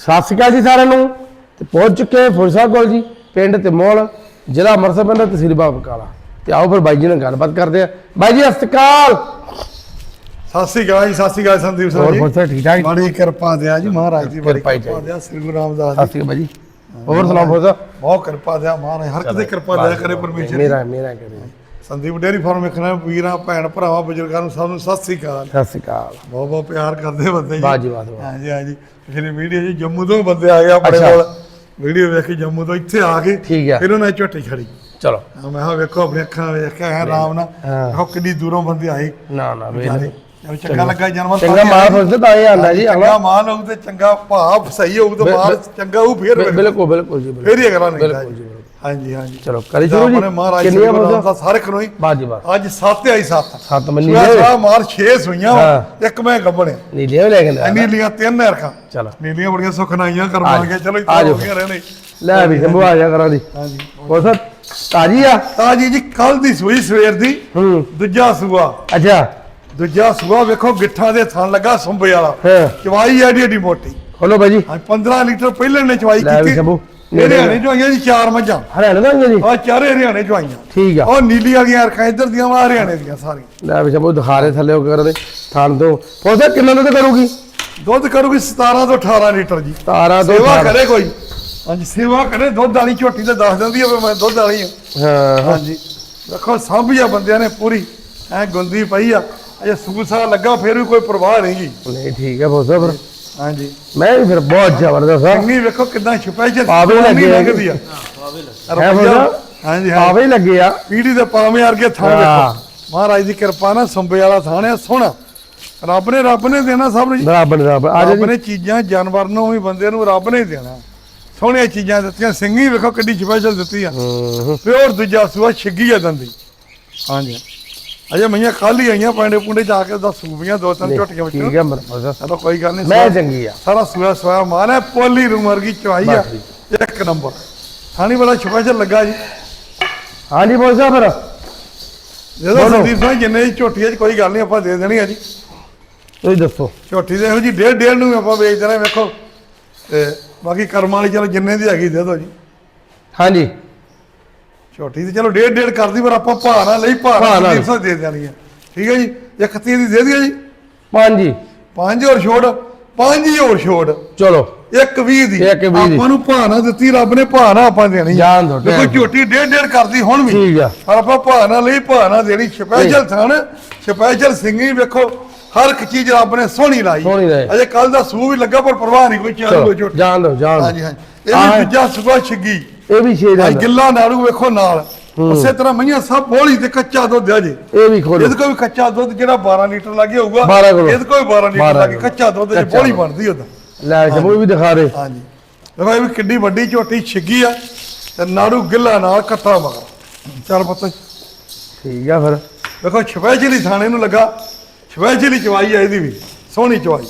ਸਤਿ ਸ਼੍ਰੀ ਅਕਾਲ ਜੀ ਸਾਰਿਆਂ ਨੂੰ। ਤੇ ਪਹੁੰਚ ਚੁੱਕੇ ਹਾਂ ਫੁਰਸਾ ਕੋਲ ਜੀ ਪਿੰਡ ਤੇ ਮੋਲ ਜ਼ਿਲ੍ਹਾ ਅੰਮ੍ਰਿਤਸਰ ਪੈਂਦਾ ਤਹਿਸੀਲ ਬਾਬਕਾਲਾ ਤੇ ਆਓ ਫਿਰ ਬਾਈ ਜੀ ਨਾਲ ਗੱਲਬਾਤ ਕਰਦੇ ਆ ਬਾਈ ਜੀ ਸਤਿ ਸ਼੍ਰੀ ਅਕਾਲ। ਸਤਿ ਸ੍ਰੀ ਅਕਾਲ ਜੀ ਸਤਿ ਸ੍ਰੀ ਅਕਾਲ ਸੰਦੀਪ ਹੋਰ ਸਿੰਘ ਜੀ ਫੁਰਸਾ ਠੀਕ ਠਾਕ ਬੜੀ ਕਿਰਪਾ ਦਿਆ ਜੀ ਮਹਾਰਾਜ ਦੀ ਬੜੀ ਕਿਰਪਾ ਦਿਆ ਸ੍ਰੀ ਗੁਰੂ ਰਾਮਦਾਸ ਸਤਿ ਜੀ। ਸ਼੍ਰੀ ਅਕਾਲ ਬਾਈ ਜੀ। ਹੋਰ ਸੁਣਾਓ ਫੁਰਸਾ? ਬਹੁਤ ਕਿਰਪਾ ਦਿਆ ਮਹਾਰਾਜ ਹਰ ਕਿਤੇ ਕਿਰਪਾ ਦਿਆ ਕਰੇ ਪਰਮੇਸ਼ਰ ਮੇਰਾ ਮੇਰਾ ਕਰੇ। ਸੰਦੀਪ ਡੇਰੀ ਫਾਰਮ ਵੇਖਣਾ ਵੀਰਾਂ ਭੈਣ ਭਰਾਵਾਂ ਬਜ਼ੁਰਗਾਂ ਨੂੰ ਸਭ ਨੂੰ ਸਤਿ ਸ੍ਰੀ ਅਕਾਲ। ਸਤਿ ਸ਼੍ਰੀ ਅਕਾਲ। ਬਹੁਤ ਬਹੁਤ ਪਿਆਰ ਕਰਦੇ ਬੰਦੇ ਜੀ। ਵਾਹ ਜੀ ਵਾਹ ਜੀ ਵਾਹ। ਹਾਂਜੀ ਹਾਂਜੀ। ਪਿਛਲੀ ਵੀਡੀਓ ਜੀ ਜੰਮੂ ਤੋਂ ਬੰਦੇ ਆ ਗਏ ਆਪਣੇ ਅੱਛਾ। ਕੋਲ। ਵੀਡੀਓ ਵੇਖ ਕੇ ਜੰਮੂ ਤੋਂ ਇੱਥੇ ਆ ਕੇ ਠੀਕ ਆ। ਫਿਰ ਉਹਨਾਂ ਨੇ ਝੋਟੀ ਖੜੀ ਚਲੋ। ਮੈਂ ਕਿਹਾ ਵੇਖੋ ਆਪਣੀ ਅੱਖਾਂ ਨਾਲ ਵੇਖ ਕੇ ਆਇਆ ਆਰਾਮ ਨਾਲ। ਹਾਂ। ਕਿੰਨੀ ਦੂਰੋਂ ਬੰਦੇ ਆਏ। ਨਾ ਨਾ ਵੇ ਚਲੋ ਚੰਗਾ ਲੱਗਾ ਜਨਮ ਚੰਗਾ ਮਾਲ ਫੁਰਸਾ ਤਾਂ ਇਹ ਆਂਦਾ ਜੀ ਚੰਗਾ ਮਾਲ ਹੋਊ ਤੇ ਚੰਗਾ ਭਾਵ ਸਹੀ ਹੋਊ ਤੇ ਬਿਲ- ਮਾਲ ਚੰਗਾ ਹੋਊ ਫੇਰ ਵੇਖੋ। ਬਿਲਕੁਲ ਬਿਲਕੁਲ ਜੀ ਬਿਲਕੁਲ। ਫੇਰ ਹੀ ਅਗਲਾ ਨਹੀਂ ਬਿਲਕੁਲ ਜੀ ਹਾਂਜੀ ਹਾਂਜੀ। ਚਲੋ ਕਰੀ ਜਾਂ ਸ਼ੁਰੂ ਜੀ। ਆਪਣੇ ਮਹਾਰਾਜ ਕਿੰਨੀਆਂ ਕਿੰਨੀਆਂ ਫੁਰਸਾ ਦਾ ਸਾਰੇ ਖਨੋਈ। ਬਾਹ ਜੀ ਬਾਹ ਅੱਜ 7 ਆਈ 7 ਸੱਤ ਮੰਨੀ ਦੇ ਸੂਆ ਮਾਰ 6 ਸੂਈਆਂ ਹਾਂ। ਇੱਕ ਮੈਂ ਗੱਬਣੇ। ਨੀਲੇ ਲੈ ਕੇ ਲੈ ਨੀਲੀਆਂ ਤਿੰਨ ਰਖਾਂ ਚਲੋ। ਨੀਲੀਆਂ ਬੜੀਆਂ ਸੁਖਨਾਈਆਂ ਆ ਕਰਵਾਉਣ ਕੇ। ਚਲੋ ਆ ਇੱਥੇ ਜਾਓ। ਹੋ ਗਿਆ ਰਹਿਣੇ। ਲੈ ਵੀ ਸ਼ੰਭੂ ਆ ਜਾ ਕਰਾਂ ਦੀ ਹਾਂਜੀ। ਹੋਰ ਸਰ ਤਾਜੀ ਆ? ਤਾਂ ਜੀ ਜੀ ਕੱਲ ਦੀ ਸੂਈ ਸਵੇਰ ਦੀ। ਹੂੰ। ਦੂਜਾ ਸੂਆ। ਅੱਛਾ। ਦੂਜਾ ਸੂਆ ਵੇਖੋ ਗਿੱਠਾਂ ਦੇ ਥਣ ਲੱਗਾ ਸੁੰਬੇ ਵਾਲਾ। ਹਾਂ। ਚਵਾਈ ਐਡੀ ਐਡੀ ਮੋਟੀ। ਖੋਲੋ ਬਾਈ ਜੀ। ਹਾਂ 15 ਲੀਟਰ ਪਹਿਲੇ ਨੇ ਚਵਾਈ ਲੈ ਵੀ ਕੀਤੀ। ਸ਼ੰਭੂ। ਇਹ ਹਰਿਆਣੇ ਚੋਂ ਆਈਆਂ ਜੀ ਚਾਰ ਮੱਝਾਂ। ਹਰਿਆਣਾ ਦਾ ਜੀ? ਆ ਚਾਰੇ ਹਰਿਆਣੇ ਚੋਂ ਆਈਆਂ। ਠੀਕ ਆ। ਉਹ ਨੀਲੀ ਵਾਲੀਆਂ ਅਰਖਾਂ ਇੱਧਰ ਦੀਆਂ ਵਾ ਹਰਿਆਣੇ ਦੀਆਂ ਸਾਰੀਆਂ। ਲੈ ਵੀ ਸ਼ੰਭੂ ਦਿਖਾ ਰਹੇ ਥੱਲੇ ਉਹ ਕਰਦੇ ਥਾਣ ਤੋਂ। ਸਰ ਕਿੰਨਾ ਦੁੱਧ ਕਰੂਗੀ? ਦੁੱਧ ਕਰੂਗੀ 17 ਤੋਂ 18 ਲੀਟਰ ਜੀ। ਤਾਰਾ ਤੋਂ ਸੇਵਾ। ਕਰੇ ਕੋਈ। ਹਾਂਜੀ ਸੇਵਾ ਕਰੇ ਦੁੱਧ ਵਾਲੀ ਝੋਟੀ ਤੇ ਦੱਸ ਦਿੰਦੀ ਹੋਵੇ ਮੈਂ ਦੁੱਧ ਵਾਲੀ ਹਾਂ। ਹਾਂਜੀ। ਦੇਖੋ ਸਾਂਭਿਆ ਬੰਦਿਆਂ ਨੇ ਪੂਰੀ। ਐ ਗੁੰਦੀ ਪਈ ਆ। ਅਜੇ ਸੂਸਾ ਲੱਗਾ ਫਿਰ ਵੀ ਕੋਈ ਪਰਵਾਹ ਨਹੀਂ ਜੀ। ਨਹੀਂ ਠੀਕ ਹੈ ਫੋਸਾ ਫਿਰ ਹਾਂਜੀ। ਮੈਂ ਵੀ ਫਿਰ ਬਹੁਤ ਜ਼ਬਰਦਸਤ ਆ। ਚੰਗੀ ਵੇਖੋ ਕਿਦਾਂ ਛਪਾਈ ਪਾਵੇ ਲੱਗੇ ਆ। ਲੱਗਦੀ ਆ। ਹੈ ਫੋਸਾ ਹਾਂਜੀ ਹਾਂ। ਹੀ ਲੱਗੇ ਆ। ਪੀੜੀ ਦੇ ਪਾਵੇਂ ਵਰਗੇ ਥਾਂ। ਵੇਖੋ। ਮਹਾਰਾਜ ਦੀ ਕਿਰਪਾ ਨਾਲ ਸੰਬੇ ਵਾਲਾ ਥਾਂ ਹੈ ਸੋਹਣਾ ਰੱਬ ਨੇ ਰੱਬ ਨੇ ਦੇਣਾ ਸਭ ਨੂੰ ਆ ਜਾ ਰੱਬ ਜੀ। ਨੇ ਚੀਜ਼ਾਂ ਜਾਨਵਰ ਨੂੰ ਵੀ ਬੰਦੇ ਨੂੰ ਰੱਬ ਨੇ ਦੇਣਾ। ਸੋਹਣੀਆਂ ਚੀਜ਼ਾਂ ਦਿੱਤੀਆਂ ਸਿੰਘੀ ਵੇਖੋ ਕਿੱਡੀ ਸਪੈਸ਼ਲ ਦਿੱਤੀ ਆ। ਪਿਓਰ ਦੂਜਾ ਸੂਆ ਛਿੱਗੀ ਆ ਦੰਦੀ। ਹਾਂਜੀ। ਅਜੇ ਮਈਆਂ ਖਾਲੀ ਆਈਆਂ ਪਾਂਡੇ ਪੁੰਡੇ ਜਾ ਕੇ ਉਹਦਾ ਸੂਬੀਆਂ ਦੋ ਤਿੰਨ ਝੋਟੀਆਂ ਠੀਕ ਵਿੱਚ ਹੈ ਮਰ ਫੋਸਾ ਚਲੋ ਕੋਈ ਗੱਲ ਨਹੀਂ ਮੈਂ ਚੰਗੀ ਆ। ਸਾਰਾ ਸੂਆ ਸੂਆ ਮਾਨ ਹੈ ਪੋਲੀ ਰੂਮ ਵਰਗੀ ਚਵਾਈ ਆ। ਇੱਕ ਨੰਬਰ। ਥਾਣੀ ਵਾਲਾ ਸਪੈਸ਼ਲ ਲੱਗਾ ਜੀ। ਹਾਂਜੀ ਫੋਸਾ ਫਿਰ। ਜਦੋਂ ਬੋਲੋ। ਸੰਦੀਪ ਸਿੰਘ ਜਿੰਨੇ ਦੀ ਝੋਟੀ ਹੈ ਕੋਈ ਗੱਲ ਨਹੀਂ ਆਪਾਂ ਦੇ ਦੇਣੀ ਆ ਜੀ। ਤੁਸੀਂ ਦੱਸੋ। ਝੋਟੀ ਦੇ ਇਹੋ ਜੀ ਡੇਢ ਡੇਢ ਨੂੰ ਆਪਾਂ ਵੇਚ ਦੇਣਾ ਵੇਖੋ। ਤੇ ਬਾਕੀ ਕਰਮ ਵਾਲੀ ਚਲੋ ਜਿੰਨੇ ਦੀ ਹੈਗੀ ਦੇ ਦਿਓ ਜੀ। ਹਾਂਜੀ। ਝੋਟੀ ਤੇ ਚਲੋ ਡੇਢ ਡੇਢ ਕਰਦੀ ਪਰ ਆਪਾਂ ਭਾਅ ਨਾਲ ਲਈ ਭਾਅ ਭਾਅ ਨਾਲ ਨਾਲ। ਸੰਦੀਪ ਸਿੰਘ ਦੇ ਦੇਣੀ ਹੈ ਠੀਕ ਹੈ ਜੀ? ਇੱਕ ਤੀਹ ਦੀ ਦੇ ਦਿਓ ਜੀ। ਹਾਂਜੀ ਪੰਜ ਹੋਰ ਛੋੜ। ਪੰਜ ਹੀ ਹੋਰ ਛੋੜ। ਚਲੋ। ਇੱਕ 20 ਦੀ। ਇੱਕ ਵੀਹ ਦੀ। ਆਪਾਂ ਨੂੰ ਨਾ ਦਿੱਤੀ ਰੱਬ ਨੇ ਨਾ ਆਪਾਂ ਦੇਣੀ ਜਾਣ ਦਿਓ, ਦੇਖੋ। ਝੋਟੀ ਡੇਢ ਡੇਢ ਕਰਦੀ ਹੁਣ ਵੀ। ਠੀਕ ਆ। ਪਰ ਆਪਾਂ ਨਾ ਲਈ ਨਾ ਦੇਣੀ। ਸਪੈਸ਼ਲ ਥਣ ਸਪੈਸ਼ਲ ਸਿੰਘੀ ਵੇਖੋ ਹਰ ਇੱਕ ਚੀਜ਼ ਰੱਬ ਨੇ ਸੋਹਣੀ ਲਾਈ। ਸੋਹਣੀ ਲਾਈ। ਅਜੇ ਕੱਲ ਦਾ ਸੂ ਵੀ ਲੱਗਾ ਪਰ ਪਰਵਾਹ ਨਹੀਂ ਕੋਈ ਚੱਲ ਕੋਈ ਚਲੋ ਝੋਟੀ। ਜਾਣ ਦੋ ਜਾਣ ਹਾਂਜੀ ਦਿਓ। ਹਾਂਜੀ। ਇਹ ਆਹ, ਵੀ ਦੂਜਾ ਸੁਬਾ ਛਿੱਗੀ। ਇਹ ਵੀ ਛੇ ਦਾ ਆ ਗਿੱਲਾ ਨਾੜੂ ਵੇਖੋ ਨਾਲ। ਉਸੇ ਤਰ੍ਹਾਂ ਮਈਆਂ ਸਭ ਬੋਲੀ ਤੇ ਕੱਚਾ ਦੁੱਧ ਆ ਜੀ। ਇਹ ਵੀ ਖੋਲੋ। ਇਹਦੇ ਕੋਲ ਵੀ ਕੱਚਾ ਦੁੱਧ ਜਿਹੜਾ 12 ਲੀਟਰ ਲੱਗੇ ਹੋਊਗਾ 12 ਕਿਲੋ। ਇਹਦੇ ਕੋਲ ਵੀ 12 ਲੀਟਰ 12 ਲੱਗੇ ਕੱਚਾ ਦੁੱਧ ਜੇ ਬੋਲੀ। ਬਣਦੀ ਉਹਦਾ। ਲੈ ਸ਼ੰਭੂ ਵੀ ਦਿਖਾ ਰਹੇ ਹਾਂਜੀ। ਦੇਖੋ ਇਹ ਵੀ ਕਿੱਡੀ ਵੱਡੀ ਝੋਟੀ ਛਿੱਗੀ ਆ। ਤੇ ਨਾੜੂ ਗਿੱਲਾ ਨਾਲ ਕੱਟਾ ਮਗਰ ਚੱਲ ਪੁੱਤ। ਠੀਕ ਆ ਫਿਰ। ਵੇਖੋ ਸਪੈਸ਼ਲੀ ਥਾਣੇ ਨੂੰ ਲੱਗਾ। ਸਪੈਸ਼ਲੀ ਚਵਾਈ ਆ ਇਹਦੀ ਵੀ। ਸੋਹਣੀ ਚਵਾਈ।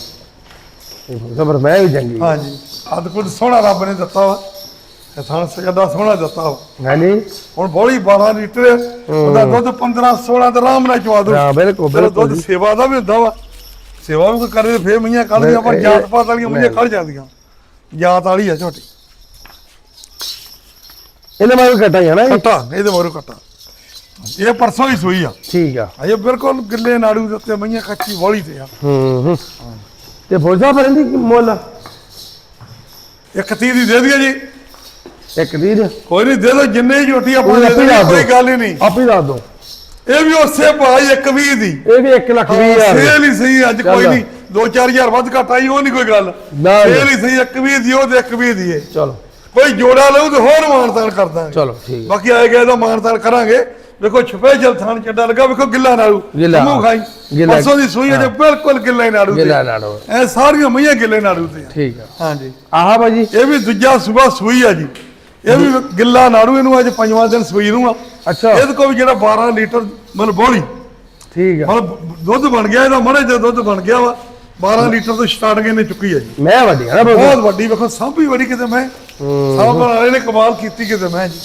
ਫਿਰ ਮੈਂ ਵੀ ਚੰਗੀ ਹਾਂਜੀ। ਅਦਭੁਤ ਸੋਹਣਾ ਰੱਬ ਨੇ ਦਿੱਤਾ ਵਾ। ਥਾਣ ਸਜਦਾ ਸੋਹਣਾ ਦਿੱਤਾ ਵਾ ਹਾਂਜੀ। ਹੁਣ ਬੋਲੀ 12 ਲੀਟਰ ਉਹਦਾ ਦੁੱਧ 15 16 ਤੇ ਆਰਾਮ ਨਾਲ ਚਵਾ ਦੋ। ਹਾਂ ਬਿਲਕੁਲ ਬਿਲਕੁਲ ਦੁੱਧ ਜੀ। ਸੇਵਾ ਦਾ ਵੀ ਹੁੰਦਾ ਵਾ ਸੇਵਾ ਵੀ ਕੋਈ ਕਰੇ ਤੇ ਫੇਰ ਮਈਆਂ ਕੱਢਦੀਆਂ ਪਰ ਇਹ- ਜਾਤ ਪਾਤ ਵਾਲੀਆਂ ਮਈਆਂ। ਕੱਢ ਜਾਂਦੀਆਂ। ਜਾਤ ਵਾਲੀ ਆ ਝੋਟੀ। ਇਹਨੇ ਮੈਂ ਵੀ ਕੱਟਾ ਜਾਣਾ ਜੀ? ਕੱਟਾ ਇਹਦੇ ਮੋਰੂ ਕੱਟਾ। ਇਹ ਪਰਸੋਂ ਹੀ ਸੂਈ ਆ। ਠੀਕ ਆ। ਅਜੇ ਬਿਲਕੁਲ ਗਿੱਲੇ ਨਾੜੂ ਦੇ ਉੱਤੇ ਮਈਆਂ ਕੱਚੀ ਬੋਲੀ ਤੇ ਆ। ਹੂੰ ਹੂੰ। ਤੇ ਫੋਸਾ ਫਿਰ ਇਹਦੀ ਕੀ ਮੁੱਲ? ਇੱਕ ਤੀਹ ਦੀ ਦੇ ਦਈਏ ਜੀ। ਇੱਕ ਦੀ ਦੇ ਕੋਈ ਨਹੀਂ ਦੇ ਦੋ ਜਿੰਨੇ ਹੀ ਝੋਟੀ ਆਪਾਂ ਦੇ ਦੱਸ ਕੋਈ। ਗੱਲ ਹੀ ਨਹੀਂ। ਆਪੇ ਦੱਸ ਦੋ ਇਹ ਵੀ ਉਸੇ ਭਾਈ ਇੱਕ 20 ਦੀ। ਇਹ ਵੀ 1 ਲੱਖ ਵੀਹ ਹਜ਼ਾਰ ਸੇਲ ਹੀ ਸਹੀ ਅੱਜ। ਕੋਈ ਨਹੀਂ 2-4000 ਵੱਧ ਘੱਟ ਆਈ ਉਹ ਨਹੀਂ ਕੋਈ ਗੱਲ। ਸੇਲ ਹੀ ਸਹੀ ਇੱਕ 20 ਦੀ ਉਹ ਤੇ ਇੱਕ 20 ਦੀ ਇਹ ਚਲੋ। ਕੋਈ ਜੋੜਾ ਲਊ ਤੇ ਹੋਰ ਮਾਨਤਾਨ ਕਰ ਦਾਂਗੇ। ਚਲੋ ਠੀਕ ਬਾਕੀ ਆਏ ਗਏ ਦਾ ਮਾਨਤਾਨ ਕਰਾਂਗੇ। ਵੇਖੋ ਸਪੈਸ਼ਲ ਥਾਣ ਚੱਡਾ ਲੱਗਾ ਵੇਖੋ ਗਿੱਲਾ ਨਾੜੂ। ਗਿੱਲਾ। ਮੂੰਹ ਖਾਈ। ਪਰਸੋਂ ਦੀ ਸੂਈ ਅਜੇ ਬਿਲਕੁਲ ਗਿੱਲਾ ਹੀ ਨਾੜੂ ਗਿਲਾ ਤੇ ਨਾੜੋ। ਐ ਸਾਰੀਆਂ ਮਈਆਂ ਗਿੱਲੇ ਨਾੜੂ ਤੇ। ਠੀਕ ਆ। ਹਾਂਜੀ। ਆਹ ਬਾਜੀ ਇਹ ਵੀ ਦੂਜਾ ਸਵੇਰ ਸੂਈ ਆ ਜੀ। ਇਹ ਵੀ ਗਿੱਲਾ ਨਾੜੂ ਇਹਨੂੰ ਅੱਜ ਪੰਜਵਾਂ ਦਿਨ ਸੂਈ ਨੂੰ ਆ। ਅੱਛਾ। ਇਹਦੇ ਕੋਲ ਵੀ ਜਿਹੜਾ 12 ਲੀਟਰ ਮਤਲਬ ਬੋਲੀ ਠੀਕ ਆ। ਮਤਲਬ ਦੁੱਧ ਬਣ ਗਿਆ ਇਹਦਾ ਮੜੇ ਜਿਹਾ ਦੁੱਧ ਬਣ ਗਿਆ ਵਾ। 12 ਲੀਟਰ ਤੋਂ ਸਟਾਰਟਿੰਗ ਇਹਨੇ ਚੁੱਕੀ ਹੈ ਜੀ। ਮੈਂ ਵੱਡੀ ਆ ਨਾ ਬਹੁਤ ਵੱਡੀ ਵੇਖੋ ਸਭ ਵੀ ਵੱਡੀ ਕਿਤੇ ਮੈਂ। ਸਭ ਵਾਲੇ ਨੇ ਕਮਾਲ ਕੀਤੀ ਕਿਤੇ ਮੈਂ ਜੀ।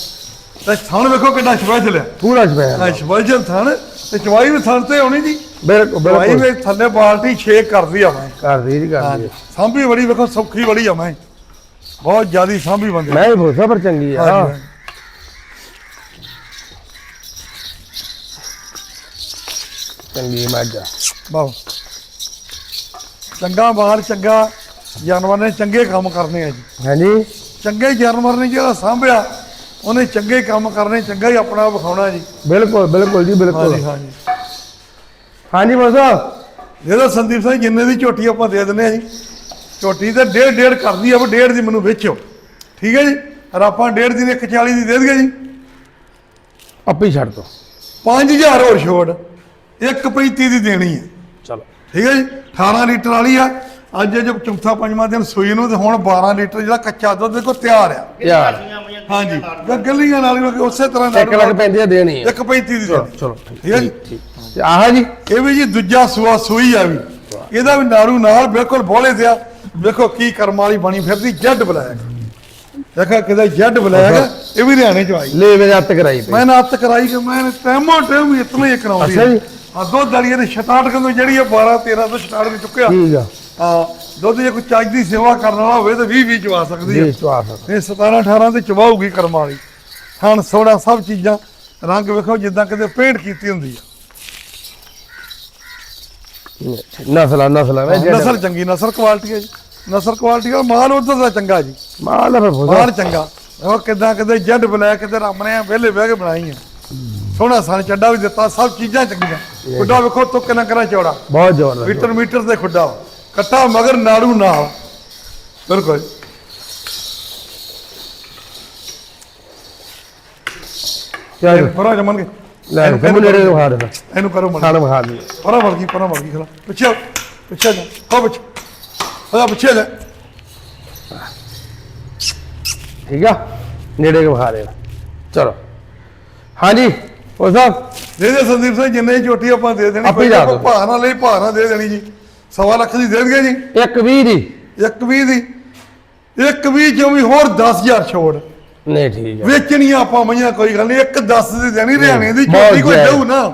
ਤੇ ਥਣ ਵੇਖੋ ਕਿੰਨਾ ਸਪੈਸ਼ਲ ਹੈ ਪੂਰਾ ਜਪਿਆ ਹਾਂ ਸਪੈਸ਼ਲ ਥਣ। ਤੇ ਚਵਾਈ ਵੀ ਥਣ ਤੇ ਹੋਣੀ ਜੀ। ਬਿਲਕੁਲ ਚਵਾਈ ਬਿਲਕੁਲ ਵੀ ਥੱਲੇ ਬਾਲਟੀ ਛੇਕ ਕਰਦੀ ਆ ਮੈਂ। ਕਰ ਦੀ ਜੀ ਕਰ ਦੀ ਸਾਂਭੀ ਬੜੀ ਵੇਖੋ ਸੌਖੀ ਬੜੀ ਆ ਮੈਂ। ਬਹੁਤ ਜ਼ਿਆਦੀ ਸਾਂਭੀ ਬੰਦੇ। ਮੈਂ ਵੀ ਭੋਸਾ ਪਰ ਚੰਗੀ ਆ। ਹਾਂਜੀ। ਚੰਗੀ ਮੱਝ ਆ ਚੰਗਾ ਬਾਹਰ ਚੰਗਾ ਜਾਨਵਰ ਨੇ ਚੰਗੇ ਕੰਮ ਕਰਨੇ ਆ ਜੀ। ਹਾਂਜੀ। ਚੰਗੇ ਜਾਨਵਰ ਨੇ ਜਿਹੜਾ ਸਾਂਭਿਆ ਉਹਨੇ ਚੰਗੇ ਕੰਮ ਕਰਨੇ ਚੰਗਾ ਹੀ ਆਪਣਾ ਵਿਖਾਉਣਾ ਜੀ। ਬਿਲਕੁਲ ਬਿਲਕੁਲ ਜੀ ਬਿਲਕੁਲ। ਹਾਂਜੀ ਹਾਂਜੀ। ਹਾਂਜੀ ਭੋਸਾ ਜਿਹੜਾ ਸੰਦੀਪ ਸਿੰਘ ਜਿੰਨੇ ਦੀ ਝੋਟੀ ਆਪਾਂ ਦੇ ਦਿੰਦੇ ਆ ਜੀ। ਝੋਟੀ ਤੇ ਡੇਢ ਡੇਢ ਕਰਦੀ ਆ ਉਹ ਡੇਢ ਦੀ ਮੈਨੂੰ ਵੇਚੋ ਠੀਕ ਹੈ ਜੀ? ਔਰ ਆਪਾਂ ਡੇਢ ਦੀ ਨੇ 140 ਦੀ ਦੇ ਦਈਏ ਜੀ। ਆਪੇ ਹੀ ਛੱਡ ਦੋ। 5000 ਹੋਰ ਛੋੜ 135 ਦੀ ਦੇਣੀ ਹੈ। ਚਲੋ। ਠੀਕ ਹੈ ਜੀ? 18 ਲੀਟਰ ਵਾਲੀ ਆ। ਅੱਜ ਜੋ ਚੌਥਾ ਪੰਜਵਾਂ ਦਿਨ ਸੂਈ ਨੂੰ ਤੇ ਹੁਣ 12 ਲੀਟਰ ਜਿਹੜਾ ਕੱਚਾ ਦੁੱਧ ਦੇਖੋ ਤਿਆਰ ਆ। ਯਾਰ ਹਾਂਜੀ। ਜਾਂ ਗੱਲੀਆਂ ਨਾਲ ਹੀ ਉਸੇ ਤਰ੍ਹਾਂ ਇੱਕ ਲੱਖ ਪੈਂਦੀ ਆ ਦੇਣੀ ਆ 135 ਦੀ ਚਲੋ ਠੀਕ ਹੈ ਜੀ? ਤੇ ਆਹ ਜੀ। ਇਹ ਵੀ ਜੀ ਦੂਜਾ ਸੂਆ ਸੂਈ ਆ ਵੀ। ਇਹਦਾ ਵੀ ਨਾਰੂ ਨਾਲ ਬਿਲਕੁਲ ਬੋਲੇ ਦਿਆ ਵੇਖੋ ਕੀ ਕਰਮ ਵਾਲੀ ਬਣੀ ਫਿਰਦੀ ਜੱਡ ਬਲੈਕ। ਦੇਖਾ ਕਿਦਾ ਜੱਡ ਬਲੈਕ ਇਹ ਵੀ ਹਰਿਆਣੇ ਚ ਆਈ। ਲੈ ਮੇਰੇ ਹੱਥ ਕਰਾਈ ਪਈ। ਮੈਂ ਨਾਤ ਕਰਾਈ ਕਿ ਮੈਂ ਟੈਮੋ ਟੈਮ ਵੀ ਇਤਨਾ ਹੀ ਕਰਾਉਂਦੀ ਅੱਛਾ ਜੀ। ਆ। ਦੁੱਧ ਵਾਲੀ ਇਹਨੇ ਸਟਾਰਟ ਕਦੋਂ ਜਿਹੜੀ ਆ 12 13 ਤੋਂ ਸਟਾਰਟ ਵੀ ਚੁੱਕਿਆ। ਠੀਕ ਆ। ਹਾਂ ਦੁੱਧ ਜੇ ਕੋਈ ਚੱਜ ਦੀ ਸੇਵਾ ਕਰਨ ਵਾਲਾ ਹੋਵੇ ਤਾਂ 20 20 ਚਵਾ ਸਕਦੀ ਹੈ ਜੀ ਸਵਾਸ ਇਹ 17 18 ਤੇ ਚਵਾਉਗੀ ਕਰਮ ਵਾਲੀ। ਥਣ ਸੋੜਾ ਸਭ ਚੀਜ਼ਾਂ। ਰੰਗ ਵੇਖੋ ਜਿੱਦਾਂ ਕਿਤੇ ਪੇਂਟ ਕੀਤੀ ਹੁੰਦੀ ਆ। ਨਸਲਾ ਨਸਲਾ ਨਸਲ ਚੰਗੀ ਨਸਲ ਕੁਆਲਿਟੀ ਹੈ ਜੀ। ਨਸਲ ਕੁਆਲਿਟੀ ਦਾ ਮਾਲ ਉਧਰ ਦਾ ਚੰਗਾ ਜੀ। ਮਾਲ ਫਿਰ ਮਾਲ ਚੰਗਾ। ਉਹ ਕਿਦਾਂ ਕਿਤੇ ਜੱਡ ਬਲੈਕ ਕਿਤੇ ਨੇ ਵਿਹਲੇ ਬਹਿ ਕੇ ਬਣਾਈ ਆ। ਸੋਹਣਾ ਸਣ ਚੱਡਾ ਵੀ ਦਿੱਤਾ ਸਭ ਚੀਜ਼ਾਂ ਚੰਗੀਆਂ। ਖੁੱਡਾ ਵੇਖੋ ਤੁੱਕ ਨਾ ਕਰਾ ਚੌੜਾ। ਬਹੁਤ ਜ਼ੋਰ ਮੀਟਰ ਮੀਟਰ ਤੇ ਖੁੱਡਾ। ਕੱਟਾ ਮਗਰ ਨਾੜੂ ਨਾਲ ਬਿਲਕੁਲ। ਚੱਲ। ਪਰਾਂ ਜਮਨ ਕੇ। ਲੈ ਕੰਮ ਨੇੜੇ ਨੂੰ ਖਾ ਦੇ ਇਹਨੂੰ ਕਰੋ ਮਨ ਖਾਣ ਖਾ ਦੇ ਪਰਾਂ ਵੜ ਗਈ ਪਰਾਂ ਵੜ ਗਈ ਖਲਾ। ਪਿੱਛੇ ਪਿੱਛੇ ਜਾ ਹੋ ਪਿੱਛੇ। ਹੋ ਪਿੱਛੇ ਜਾ ਠੀਕ ਆ? ਨੇੜੇ ਨੂੰ ਖਾ ਦੇ ਚਲੋ। ਹਾਂਜੀ ਉਹ ਸਾਹਿਬ ਦੇ ਦੇ ਸੰਦੀਪ ਸਿੰਘ ਜਿੰਨੇ ਝੋਟੀ ਆਪਾਂ ਦੇ ਦੇਣੀ ਆਪੇ ਲਾ ਦਿਓ। ਭਾਅ ਨਾਲ ਲਈ ਭਾਅ ਨਾਲ ਦੇ ਦੇਣੀ ਜੀ। ਸਵਾ ਲੱਖ ਦੀ ਦੇ ਦੇਣਗੇ ਜੀ। ਇੱਕ 20 ਦੀ। ਇੱਕ ਵੀਹ ਦੀ। ਇੱਕ ਵੀਹ ਚੋਂ ਵੀ ਹੋਰ 10000 ਛੋੜ। ਨਹੀਂ ਠੀਕ ਆ। ਵੇਚਣੀਆਂ ਆਪਾਂ ਮਈਆਂ ਕੋਈ ਗੱਲ ਨਹੀਂ ਇੱਕ 10 ਦੀ ਦੇਣੀ ਹਰਿਆਣੇ ਦੀ ਬਹੁਤ ਝੋਟੀ ਕੋਈ ਜਾਇਜ਼। ਦਊ ਨਾ।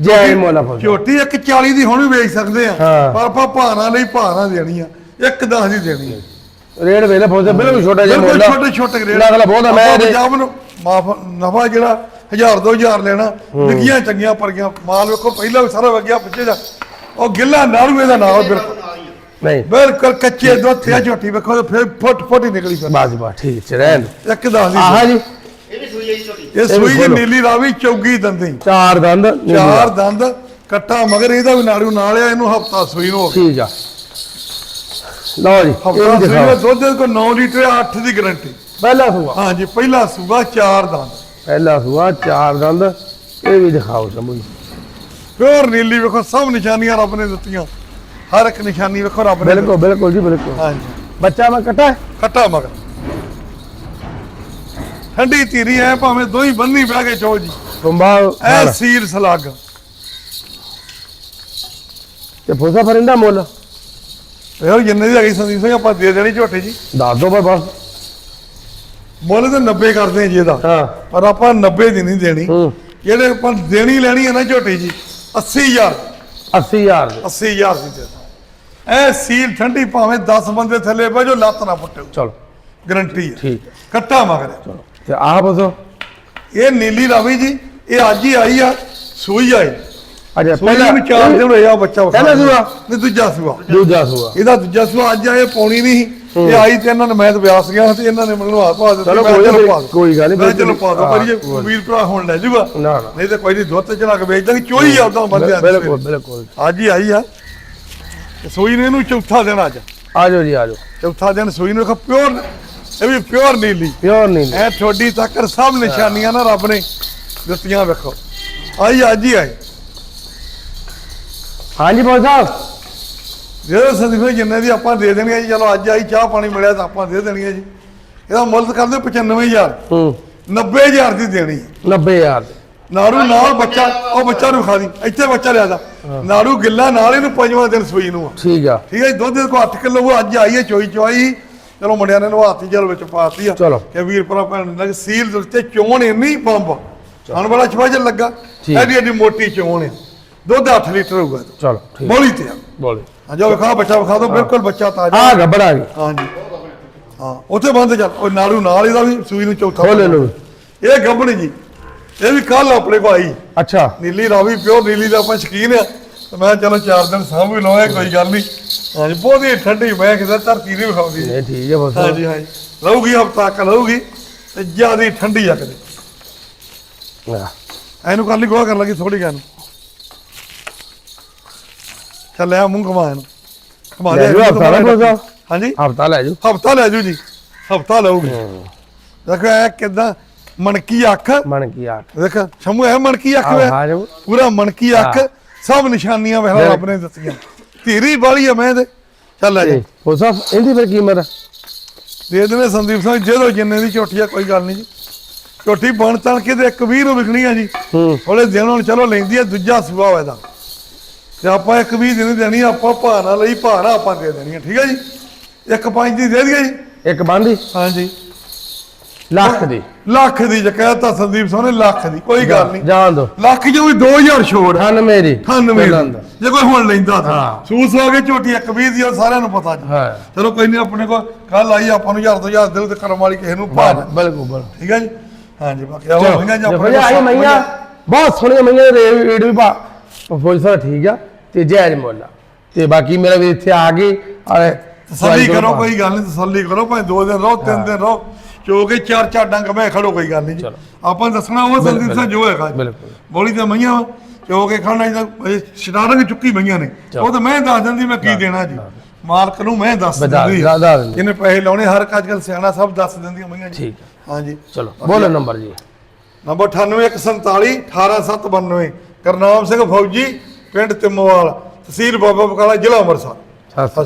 ਜੈ ਮੋਲਾ ਫੋਨ ਝੋਟੀ ਇੱਕ 40 ਦੀ ਹੁਣ ਵੀ ਵੇਚ ਸਕਦੇ ਆ। ਹਾਂ। ਪਰ ਆਪਾਂ ਭਾਣਾ ਲਈ ਭਾਣਾ ਦੇਣੀ ਆ ਇੱਕ 10 ਦੀ ਦੇਣੀ। ਆ ਰੇਡ ਵੇਲੇ ਫੋਨ ਬਿਲਕੁਲ ਛੋਟਾ ਜਿਹਾ ਬਿਲਕੁਲ ਮੋਲਾ ਛੋਟੇ ਛੋਟੇ ਨਗਲਾ ਬਹੁਤ ਆ, ਮੈਂ ਆਪਾਂ ਪੰਜਾਬ ਨੂੰ ਮਾਫ ਨਫਾ ਜਿਹੜਾ 1000 2000 ਲੈਣਾ ਵਿਕੀਆਂ ਚੰਗੀਆਂ ਪਰਗੀਆਂ ਮਾਲ ਵੇਖੋ ਪਹਿਲਾਂ ਵੀ ਸਾਰਾ ਵਗਿਆ ਪਿੱਛੇ ਜਾ। ਉਹ ਗਿੱਲਾ ਨਾੜੂਏ ਦਾ ਨਾਲ ਬਿਲਕੁਲ। ਨਹੀਂ। ਬਿਲਕੁਲ ਕੱਚੇ ਦੁੱਧ ਤੇ ਝੋਟੀ ਵੇਖੋ ਤੇ ਫਿਰ ਫੁੱਟ ਫੁੱਟ ਹੀ ਨਿਕਲੀ ਫਿਰ। ਬਾਸ ਬਾ ਠੀਕ ਚ ਰਹਿਣ। ਇੱਕ 10 ਦੀ। ਆਹ ਜੀ। ਇਹ ਵੀ ਸੂਈ ਹੈ ਜੀ ਛੋਟੀ ਇਹ ਸੂਈ ਜੀ। ਨੀਲੀ ਰਾਵੀ ਚੌਗੀ ਦੰਦੀ। ਚਾਰ ਦੰਦ ਚਾਰ ਦੰਦ ਕੱਟਾ ਮਗਰ ਇਹਦਾ ਵੀ ਨਾੜੂ ਨਾਲ ਆ ਇਹਨੂੰ ਹਫਤਾ ਸੂਈ ਨੂੰ ਹੋ ਗਿਆ। ਠੀਕ ਆ। ਲਓ ਜੀ ਇਹ ਹਫਤਾ ਵੀ ਸੂਈ ਦਿਖਾਓ। ਦੁੱਧ ਦੇ ਕੋ 9 ਲੀਟਰ 8 ਦੀ ਗਾਰੰਟੀ। ਪਹਿਲਾ ਸੂਆ। ਹਾਂਜੀ ਪਹਿਲਾ ਸੂਗਾ ਚਾਰ ਦੰਦ। ਪਹਿਲਾ ਸੂਆ ਚਾਰ ਦੰਦ ਇਹ ਵੀ ਦਿਖਾਓ ਸ਼ੰਭੂ ਜੀ। ਪਿਓਰ ਨੀਲੀ ਵੇਖੋ ਸਭ ਨਿਸ਼ਾਨੀਆਂ ਰੱਬ ਨੇ ਦਿੱਤੀਆਂ। ਹਰ ਇੱਕ ਨਿਸ਼ਾਨੀ ਵੇਖੋ ਰੱਬ ਨੇ ਬਿਲਕੁਲ ਬਿਲਕੁਲ ਜੀ ਬਿਲਕੁਲ। ਹਾਂਜੀ। ਬੱਚਾ ਮੈਂ ਕਟਾ? ਕੱਟਾ ਮਗਰ। ਠੰਡੀ ਧੀਰੀ ਐ ਭਾਵੇਂ ਦੋਈ ਬੰਨੀ ਬਹਿ ਕੇ ਚੋ ਜੀ। ਕੁੰਭਾ ਐ ਸੀਲ ਸਲੱਗ। ਤੇ ਫੋਸਾ ਫਰਿੰਦਾ ਮੁੱਲ? ਯਾਰ ਜਿੰਨੇ ਦੀ ਹੈਗੀ ਸੰਦੀਪ ਸਿੰਘ ਆਪਾਂ ਦੇ ਦੇਣੀ ਝੋਟੇ ਜੀ। ਦੱਸ ਦੋ ਬਸ। ਮੁੱਲ ਤਾਂ 90 ਕਰਦੇ ਆ ਜੀ ਇਹਦਾ। ਹਾਂ। ਪਰ ਆਪਾਂ 90 ਦੀ ਨਹੀਂ ਦੇਣੀ। ਜਿਹੜੇ ਆਪਾਂ ਦੇਣੀ ਲੈਣੀ ਹੈ ਨਾ ਝੋਟੀ ਜੀ 80000 80000 ਦੇ। 80000 ਦੀ। ਐ ਸੀਲ ਠੰਡੀ ਭਾਵੇਂ 10 ਬੰਦੇ ਥੱਲੇ ਬਹਿ ਜੋ ਲੱਤ ਨਾ ਪੁੱਟੋ ਚਲੋ। ਗਰੰਟੀ ਹੈ। ਠੀਕ। ਕੱਟਾ ਮਗਰ ਚਲੋ। ਤੇ ਆਹ ਬਸੋ ਇਹ ਨੀਲੀ ਰਾਵੀ ਜੀ ਇਹ ਅੱਜ ਹੀ ਆਈ ਆ ਸੂਈ ਆਈ। ਅਜਾ ਪਹਿਲਾਂ ਪਹਿਲਾ ਵੀ ਚਾਰ ਦਿਨ ਹੋਏ ਆ ਬੱਚਾ ਵਿਖਾ ਪਹਿਲਾ। ਸੂਆ? ਨਹੀਂ ਦੂਜਾ ਸੂਆ। ਦੂਜਾ ਸੂਆ। ਇਹਦਾ ਦੂਜਾ ਸੂਆ ਅੱਜ ਆਏ ਪੌਣੀ ਨਹੀਂ। ਇਹ ਆਈ ਤੇ ਇਹਨਾਂ ਨੇ ਮੈਂ ਤਾਂ ਵਿਆਸ ਗਿਆ ਤੇ ਇਹਨਾਂ ਨੇ ਮੈਨੂੰ ਹੱਥ ਪਾ ਦਿੱਤਾ ਚਲੋ ਕੋਈ ਪਾ ਦਿਓ। ਕੋਈ ਗੱਲ ਮੈਂ ਫਿਰ ਚਲੋ ਪਾ ਦੋ ਪਰ ਜੇ ਹਾਂ, ਵੀਰ ਭਰਾ ਹੁਣ ਲੈ ਜੂਗਾ ਨਾ ਨਾ। ਨਹੀਂ ਤੇ ਕੋਈ ਨਹੀਂ ਦੁੱਧ ਤੇ ਚਲਾ ਕੇ ਵੇਚ ਦਾਂਗੇ ਚੋਈ ਆ ਉਦਾਂ ਬੰਦੇ ਬਿਲਕੁਲ ਬਿਲਕੁਲ। ਅੱਜ ਹੀ ਆਈ ਆ। ਤੇ ਸੂਈ ਨੇ ਇਹਨੂੰ ਚੌਥਾ ਦਿਨ ਅੱਜ। ਆ ਜਾਓ ਜੀ ਆ ਜਾਓ। ਚੌਥਾ ਦਿਨ ਸੂਈ ਨੂੰ ਪਿਓਰ ਇਹ ਵੀ ਪਿਓਰ ਨੀਲੀ। ਪਿਓਰ ਨਹੀਂ ਐ ਠੋਡੀ ਤੱਕ ਸਭ ਨਿਸ਼ਾਨੀਆਂ ਨਾ ਰੱਬ ਨੇ ਦਿੱਤੀਆਂ ਵੇਖੋ। ਆਈ ਅੱਜ ਹੀ ਆਈ। ਹਾਂਜੀ ਬੋਲ ਸਾਹਿਬ। ਜਿਹੜੇ ਜੀ ਜਿੰਨੇ ਦੀ ਆਪਾਂ ਦੇ ਦੇਣੀ ਹੈ ਜੀ ਚਲੋ ਅੱਜ ਆਈ ਚਾਹ ਪਾਣੀ ਮਿਲਿਆ ਤਾਂ ਆਪਾਂ ਦੇ ਦੇਣੀ ਹੈ ਜੀ। ਇਹਦਾ ਮੁੱਲ ਕਰਦੇ 95000 ਹੂੰ। 90000 ਦੀ ਦੇਣੀ। ਹੈ 90000 ਦੇ। ਨਾੜੂ ਨਾਲ ਬੱਚਾ ਉਹ ਬੱਚਾ ਨੂੰ ਖਾ ਦੀ। ਇੱਥੇ ਬੱਚਾ ਲਿਆ ਦਾ। ਨਾੜੂ ਗਿੱਲਾ ਨਾਲ ਇਹਨੂੰ ਪੰਜਵਾਂ ਦਿਨ ਸੂਈ ਨੂੰ ਆ। ਠੀਕ ਆ। ਠੀਕ ਹੈ ਜੀ, ਦੁੱਧ ਦੇ ਕੋ 8 ਕਿਲੋ ਉਹ ਅੱਜ ਆਈ ਹੈ ਚੋਈ ਚਵਾਈ ਚਲੋ ਮੁੰਡਿਆਂ ਨੇ ਨਵਾਤੀ ਜਲ ਵਿੱਚ ਪਾਤੀ ਆ। ਚਲੋ। ਕਿ ਵੀਰ ਭਰਾ ਭੈਣ ਨੇ ਸੀਲ ਦੇ ਉੱਤੇ ਚੋਣ ਇੰਨੀ ਪੰਪ। ਖਾਣ ਵਾਲਾ ਛਵਾ ਚ ਲੱਗਾ। ਠੀਕ। ਐਡੀ ਐਡੀ ਮੋਟੀ ਚੋਣ ਆ। ਦੁੱਧ 8 ਲੀਟਰ ਹੋਊਗਾ। ਚਲੋ ਠੀਕ। ਬੋਲੀ ਤੇ ਆ। ਬੋਲੇ ਹਾਂ ਜੋ ਵਿਖਾ ਬੱਚਾ ਵਿਖਾ ਦੋ ਬਿਲਕੁਲ ਬੱਚਾ ਤਾਜ਼ਾ। ਆ ਗੱਬੜ ਆ ਗਈ ਹਾਂਜੀ। ਹਾਂ ਉੱਥੇ ਬੰਦ ਚੱਲ ਉਹ ਨਾੜੂ ਨਾਲ ਇਹਦਾ ਵੀ ਸੂਈ ਨੂੰ ਚੌਥਾ ਖੋਲ ਇਹਨੂੰ ਇਹ ਗੱਭਣੀ ਜੀ। ਇਹ ਵੀ ਕੱਲ ਆਪਣੇ ਕੋ ਆਈ। ਅੱਛਾ। ਨੀਲੀ ਰਾਵੀ ਪਿਓ ਨੀਲੀ ਦਾ ਆਪਾਂ ਸ਼ਕੀਨ ਆ। ਤੇ ਮੈਂ ਕਿਹਾ ਚਲੋ ਚਾਰ ਦਿਨ ਸਾਂਭ ਵੀ ਲਵਾਂਗੇ ਕੋਈ ਗੱਲ ਨਹੀਂ। ਹਾਂਜੀ ਬਹੁਤੀ ਠੰਡੀ ਮੈਂ ਕਿਹਾ ਧਰਤੀ ਨਹੀਂ ਵਿਖਾਉਂਦੀ। ਇਹ ਠੀਕ ਹੈ ਬਸ। ਹਾਂਜੀ ਹਾਂਜੀ। ਰਹੂਗੀ ਹਫਤਾ ਕ ਰਹੂਗੀ ਤੇ ਜਿਆਦੀ ਠੰਡੀ ਆ ਕਦੇ। ਹਾਂ। ਇਹਨੂੰ ਕੱਲ ਹੀ ਗੋਹਾ ਕਰਨ ਲੱਗੀ ਥੋੜੀ ਗੱਲ ਚੱਲ ਆ ਮੂੰਹ ਇਹਨੂੰ। ਘਮਾ ਲੈ ਜਾਓ ਹਫ਼ਤਾ ਲੈ ਜਾਓ। ਹਾਂਜੀ? ਹਫਤਾ ਲੈ ਜੂ। ਹਫਤਾ ਲੈ ਜੂ ਜੀ। ਹਫਤਾ ਲਊਗੀ। ਦੇਖੋ ਇਹ ਕਿਦਾਂ ਮਣਕੀ ਅੱਖ। ਮਨ ਕੀ ਆਖ ਦੇਖ ਸ਼ਮੂ ਇਹ ਮਣਕੀ ਅੱਖ ਆ ਵੇ। ਜੋ ਪੂਰਾ ਮਣਕੀ ਅੱਖ। ਸਭ ਨਿਸ਼ਾਨੀਆਂ ਵੇਖ। ਰੱਬ ਨੇ ਦਿੱਤੀਆਂ। ਧੀਰੀ ਵਾਲੀ ਆ ਮੈਂ ਤੇ ਚੱਲ ਲੈ ਜਾ। ਹੋ ਸਾਹਿਬ ਇਹਦੀ ਫਿਰ ਕੀਮਤ? ਦੇ ਦੇਣੇ ਸੰਦੀਪ ਸਿੰਘ ਜਦੋਂ ਜਿੰਨੇ ਦੀ ਝੋਟੀ ਆ ਕੋਈ ਗੱਲ ਨਹੀਂ ਜੀ। ਝੋਟੀ ਬਣ ਤਣ ਕੇ ਤੇ ਇੱਕ ਨੂੰ ਵਿਕਣੀ ਆ ਜੀ। ਥੋੜੇ ਦਿਨ ਹੁਣ ਚਲੋ ਲੈਂਦੀ ਆ ਦੂਜਾ ਸੁਭਾਅ ਇਹਦਾ। ਤੇ ਆਪਾਂ ਇੱਕ ਵੀਹ ਦਿਨ ਦੇਣੀ ਆਪਾਂ ਭਾਅ ਨਾਲ ਲਈ ਭਾਅ ਨਾਲ ਆਪਾਂ ਦੇ ਦੇਣੀ ਆ ਠੀਕ ਆ ਜੀ? ਇੱਕ ਪੰਜ ਦੀ ਦੇ ਦਈਏ ਜੀ? ਇੱਕ ਬੰਦੀ ਹਾਂਜੀ। ਲੱਖ ਦੀ। ਲੱਖ ਦੀ ਜੇ ਕਹਿਤਾ ਸੰਦੀਪ ਨੇ ਲੱਖ ਦੀ ਕੋਈ ਗੱਲ ਨਹੀਂ। ਜਾਣ ਦੋ। ਲੱਖ ਜੋ ਵੀ 2000 ਛੋੜ। ਹਨ ਮੇਰੀ 98 ਦੀ। ਜੇ ਕੋਈ ਹੁਣ ਲੈਂਦਾ ਤਾਂ। ਹਾਂ। ਸੂਸ ਹੋ ਕੇ ਝੋਟੀ ਇੱਕ ਵੀਹ ਦੀ ਸਾਰਿਆਂ ਨੂੰ ਪਤਾ ਜੀ। ਹਾਂ। ਚਲੋ ਕੋਈ ਨਹੀਂ ਆਪਣੇ ਕੋਲ ਕੱਲ ਆਈ ਆਪਾਂ ਨੂੰ ਹਜ਼ਾਰ ਤੋਂ ਹਜ਼ਾਰ ਦਿਲ ਤੇ ਕਰਮ ਵਾਲੀ ਕਿਸੇ ਨੂੰ ਭਾਅ। ਨਾ। ਬਿਲਕੁਲ ਬਿਲਕੁਲ। ਠੀਕ ਹੈ ਜੀ? ਹਾਂਜੀ ਬਾਕੀ ਆਹ ਮਹੀਨਾ ਜੀ ਦੇਖੋ ਆਪਣੇ ਜੀ ਕੋਲ ਮਈਆਂ ਬਹੁਤ ਸੋਹਣੀਆਂ ਮਈਆਂ ਦੇ ਰੇਟ ਵੀ ਪਾ ਫੁੱਲ ਠੀਕ ਆ। ਤੇ ਜਾਇਜ਼ ਮੁੱਲ ਆ ਤੇ ਬਾਕੀ ਮੇਰਾ ਵੀ ਇੱਥੇ ਆ ਗਏ ਔਰ ਤਸੱਲੀ ਕਰੋ ਕੋਈ ਗੱਲ ਨਹੀਂ ਤਸੱਲੀ ਕਰੋ ਭਾਵੇਂ ਦੋ ਦਿਨ ਰਹੋ ਤਿੰਨ ਦਿਨ ਰਹੋ। ਚੋਕੇ ਚਾਰ ਚਾਰ ਡੰਗ ਮੈਂ ਖੜੋ ਕੋਈ ਗੱਲ ਨਹੀਂ। ਆਪਾਂ ਦੱਸਣਾ ਉਹ ਸੰਦੀਪ ਸਿੰਘ ਜੋ ਹੈਗਾ। ਬੋਲੀ ਤੇ ਮਈਆਂ ਚੋਕੇ ਖਾਣਾ ਜੀ ਸ਼ਰਾਰੰਗ ਚੁੱਕੀ ਮਈਆਂ ਨੇ। ਉਹ ਤਾਂ ਮੈਂ ਦੱਸ ਦਿੰਦੀ ਮੈਂ ਕੀ ਦੇਣਾ ਜੀ। ਮਾਲਕ ਨੂੰ ਮੈਂ ਦੱਸ ਦਿੰਦੀ। ਜਿਹਨੇ ਪੈਸੇ ਲਾਉਣੇ ਹਰ ਅੱਜ ਕੱਲ ਸਿਆਣਾ ਸਭ ਦੱਸ ਦਿੰਦੀਆਂ ਮਈਆਂ ਜੀ। ਠੀਕ। ਹਾਂਜੀ। ਚਲੋ ਬੋਲੋ ਨੰਬਰ ਜੀ। ਨੰਬਰ 98147 18792 ਕਰਨਾਮ ਸਿੰਘ ਫੌਜੀ ਪਿੰਡ ਤਿੰਮੋਵਾਲ ਤਹਿਸੀਲ ਬਾਬਾ ਬਕਾਲਾ ਜ਼ਿਲ੍ਹਾ ਅੰਮ੍ਰਿਤਸਰ। ਸਤਿ